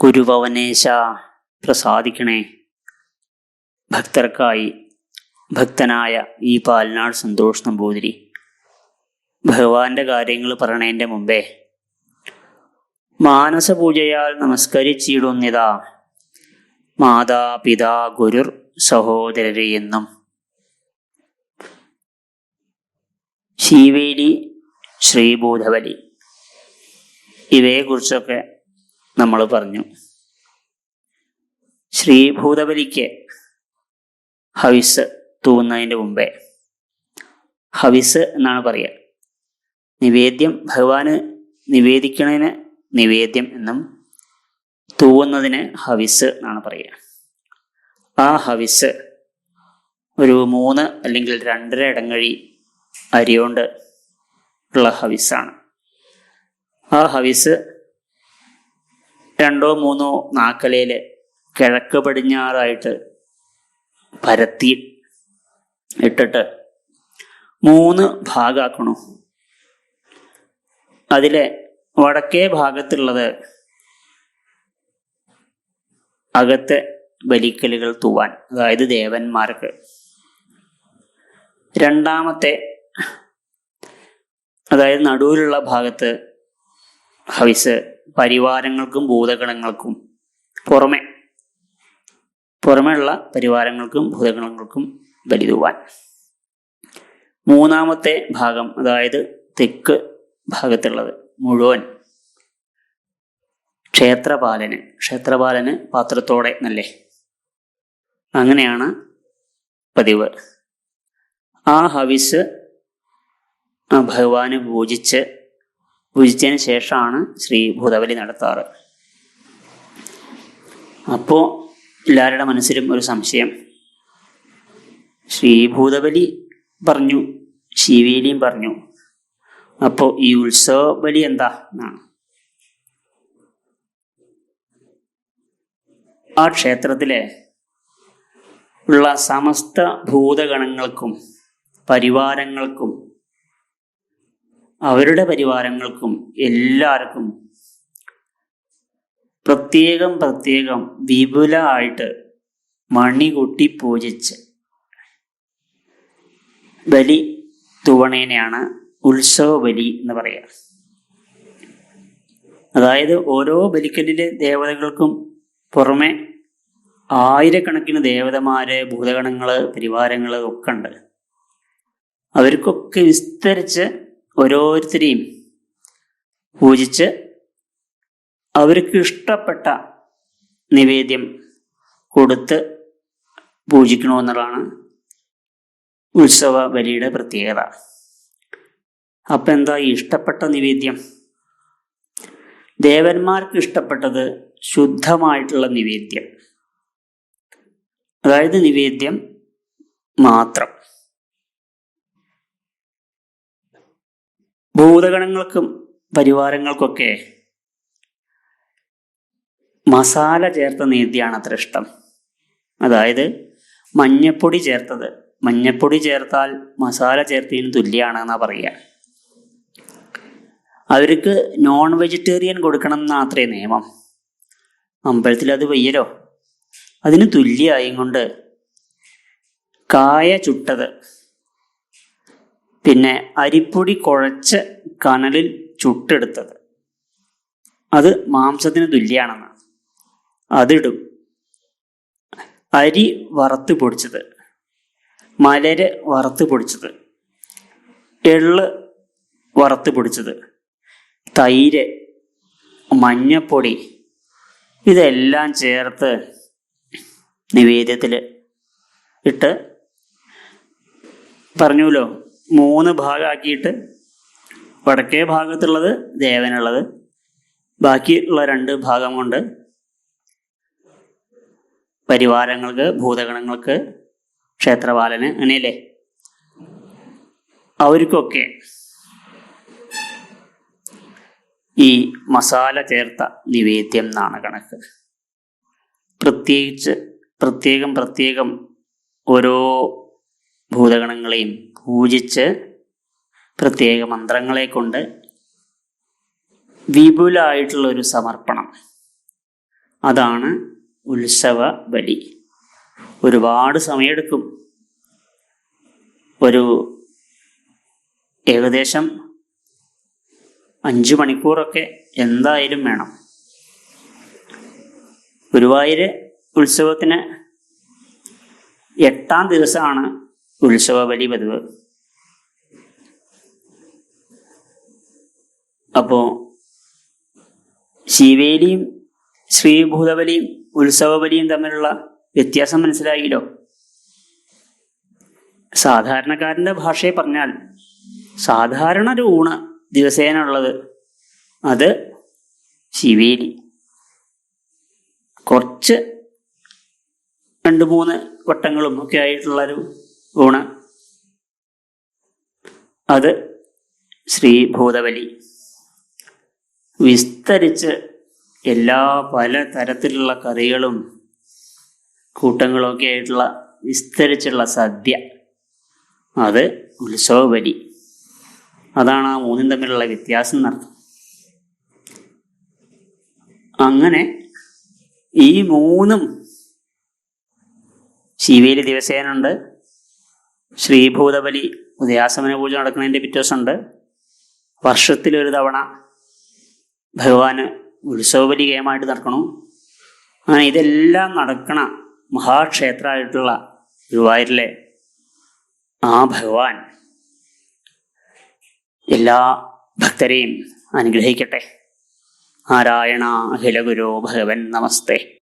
ഗുരുഭവനേശ പ്രസാദിക്കണേ. ഭക്തർക്കായി ഭക്തനായ ഈ പാലനാട് സന്തോഷ് നമ്പൂതിരി ഭഗവാന്റെ കാര്യങ്ങൾ പറയണേന്റെ മുമ്പേ മാനസപൂജയാൽ നമസ്കരിച്ചിടുന്നിതാ. മാതാ പിതാ ഗുരുർ സഹോദരരെ എന്നും. ശീവേലി ശ്രീഭൂതബലി ഇവയെക്കുറിച്ചൊക്കെ നമ്മൾ പറഞ്ഞു. ശ്രീഭൂതബലിക്ക് ഹവിസ് തൂവുന്നതിന്റെ മുമ്പേ. ഹവിസ് എന്നാണ് പറയുക നിവേദ്യം ഭഗവാന് നിവേദിക്കണതിന് നിവേദ്യം എന്നും തൂവുന്നതിന് ഹവിസ് എന്നാണ് പറയുക ആ ഹവിസ് ഒരു മൂന്ന് അല്ലെങ്കിൽ രണ്ടര ഇടങ്ങഴി അരിയോണ്ട് ഉള്ള ഹവിസാണ്. ആ ഹവിസ് രണ്ടോ മൂന്നോ നാക്കലയിൽ കിഴക്ക് പടിഞ്ഞാറായിട്ട് പരത്തി ഇട്ടിട്ട് മൂന്ന് ഭാഗമാക്കണു അതിലെ വടക്കേ ഭാഗത്തുള്ളത് അകത്തെ ബലിക്കലുകൾ തൂവാൻ അതായത് ദേവന്മാർക്ക്. രണ്ടാമത്തെ അതായത് നടുവിലുള്ള ഭാഗത്ത് ഹവിസ് പരിവാരങ്ങൾക്കും ഭൂതഗണങ്ങൾക്കും പുറമെ പുറമെയുള്ള പരിവാരങ്ങൾക്കും ഭൂതഗണങ്ങൾക്കും ബലി തൂവാൻ മൂന്നാമത്തെ ഭാഗം അതായത് തെക്ക് ഭാഗത്തുള്ളത് മുഴുവൻ ക്ഷേത്രപാലന് ക്ഷേത്രപാലന് പാത്രത്തോടെ നല്ലേ? അങ്ങനെയാണ് പതിവ്. ആ ഹവിസ് ഭഗവാന് പൂജിച്ച് പൂജിച്ചതിന് ശേഷമാണ് ശ്രീ ഭൂതബലി നടത്താറ്. അപ്പോൾ എല്ലാവരുടെ മനസ്സിലും ഒരു സംശയം. ശ്രീ ഭൂതബലി പറഞ്ഞു ശിവേലിയും പറഞ്ഞു അപ്പോൾ ഈ ഉത്സവ ബലി എന്താ എന്നാണ്. ആ ക്ഷേത്രത്തിലെ ഉള്ള സമസ്ത ഭൂതഗണങ്ങൾക്കും പരിവാരങ്ങൾക്കും അവരുടെ പരിവാരങ്ങൾക്കും എല്ലാവർക്കും പ്രത്യേകം പ്രത്യേകം വിപുലമായിട്ട് മണി കൂട്ടി പൂജിച്ച് ബലി തുവണേനെയാണ് ഉത്സവ ബലി എന്ന് പറയുക. അതായത് ഓരോ ബലിക്കലിലെ ദേവതകൾക്കും പുറമെ ആയിരക്കണക്കിന് ദേവതമാര് ഭൂതഗണങ്ങൾ പരിവാരങ്ങൾ ഒക്കെ ഉണ്ട്. അവർക്കൊക്കെ വിസ്തരിച്ച് ഓരോരുത്തരെയും പൂജിച്ച് അവർക്ക് ഇഷ്ടപ്പെട്ട നിവേദ്യം കൊടുത്ത് പൂജിക്കണമെന്നുള്ളതാണ് ഉത്സവ ബലിയുടെ പ്രത്യേകത. അപ്പം എന്താ ഇഷ്ടപ്പെട്ട നിവേദ്യം? ദേവന്മാർക്ക് ഇഷ്ടപ്പെട്ടത് ശുദ്ധമായിട്ടുള്ള നിവേദ്യം. അതായത് നിവേദ്യം മാത്രം. ഭൂതഗണങ്ങൾക്കും പരിവാരങ്ങൾക്കൊക്കെ മസാല ചേർത്ത നീതിയാണ് അത്ര ഇഷ്ടം. അതായത് മഞ്ഞപ്പൊടി ചേർത്തത്. മഞ്ഞപ്പൊടി ചേർത്താൽ മസാല ചേർത്തതിന് തുല്യമാണെന്നാ പറയുക. അവർക്ക് നോൺ വെജിറ്റേറിയൻ കൊടുക്കണം എന്ന അത്രേ നിയമം. അമ്പലത്തിൽ അത് വയ്യലോ? അതിന് തുല്യമായും കൊണ്ട് കായ ചുട്ടത് പിന്നെ അരിപ്പൊടി കുഴച്ച് കനലിൽ ചുട്ടെടുത്തത്. അത് മാംസത്തിന് തുല്യാണെന്ന് അതിടും. അരി വറുത്ത് പൊടിച്ചത്. മലര് വറുത്ത് പൊടിച്ചത്. എള്ള് വറുത്ത് പൊടിച്ചത്. തൈര് മഞ്ഞപ്പൊടി ഇതെല്ലാം ചേർത്ത് നിവേദ്യത്തിൽ ഇട്ട് പറഞ്ഞുല്ലോ മൂന്ന് ഭാഗമാക്കിയിട്ട് വടക്കേ ഭാഗത്തുള്ളത് ദേവനുള്ളത്. ബാക്കിയുള്ള രണ്ട് ഭാഗം കൊണ്ട് പരിവാരങ്ങൾക്ക് ഭൂതഗണങ്ങൾക്ക് ക്ഷേത്രപാലന് അങ്ങനെയല്ലേ? അവർക്കൊക്കെ ഈ മസാല ചേർത്ത നിവേദ്യം എന്നാണ് കണക്ക്. പ്രത്യേകിച്ച് പ്രത്യേകം പ്രത്യേകം ഓരോ ഭൂതഗണങ്ങളെയും പൂജിച്ച് പ്രത്യേക മന്ത്രങ്ങളെ കൊണ്ട് വിപുലായിട്ടുള്ള ഒരു സമർപ്പണം. അതാണ് ഉത്സവ ബലി. ഒരുപാട് സമയമെടുക്കും ഒരു ഏകദേശം അഞ്ചു മണിക്കൂറൊക്കെ എന്തായാലും വേണം. ഗുരുവായൂര് ഉത്സവത്തിന് എട്ടാം ദിവസമാണ് ഉത്സവ ബലി പതിവ്. അപ്പോ ശിവേലിയും ശ്രീഭൂതബലിയും ഉത്സവബലിയും തമ്മിലുള്ള വ്യത്യാസം മനസ്സിലായില്ലോ? സാധാരണക്കാരന്റെ ഭാഷയെ പറഞ്ഞാൽ സാധാരണ ഒരു ഊണ് ദിവസേന ഉള്ളത് അത് ശിവേലി. കുറച്ച് രണ്ട് മൂന്ന് വട്ടങ്ങളും ഒക്കെ ആയിട്ടുള്ളൊരു ഊണ് അത് ശ്രീഭൂതബലി. വിസ്തരിച്ച് എല്ലാ പല തരത്തിലുള്ള കറികളും കൂട്ടങ്ങളൊക്കെ ആയിട്ടുള്ള വിസ്തരിച്ചുള്ള സദ്യ. അത് ഉത്സവബലി. അതാണ് ആ മൂന്നും തമ്മിലുള്ള വ്യത്യാസം എന്നർത്ഥം. അങ്ങനെ ഈ മൂന്നും ശിവേലി ദിവസേനുണ്ട് ശ്രീഭൂതബലി ഉദയാസമന പൂജ നടക്കുന്നതിന്റെ പിറ്റേ ദിവസമുണ്ട് വർഷത്തിലൊരു തവണ ഭഗവാന് ഉത്സവബലി കേമായിട്ട് നടക്കണം. അങ്ങനെ ഇതെല്ലാം നടക്കണ മഹാക്ഷേത്രമായിട്ടുള്ള ഗുരുവായൂരിലെ ആ ഭഗവാൻ എല്ലാ ഭക്തരെയും അനുഗ്രഹിക്കട്ടെ. നാരായണ അഖില ഗുരു ഭഗവൻ നമസ്തേ.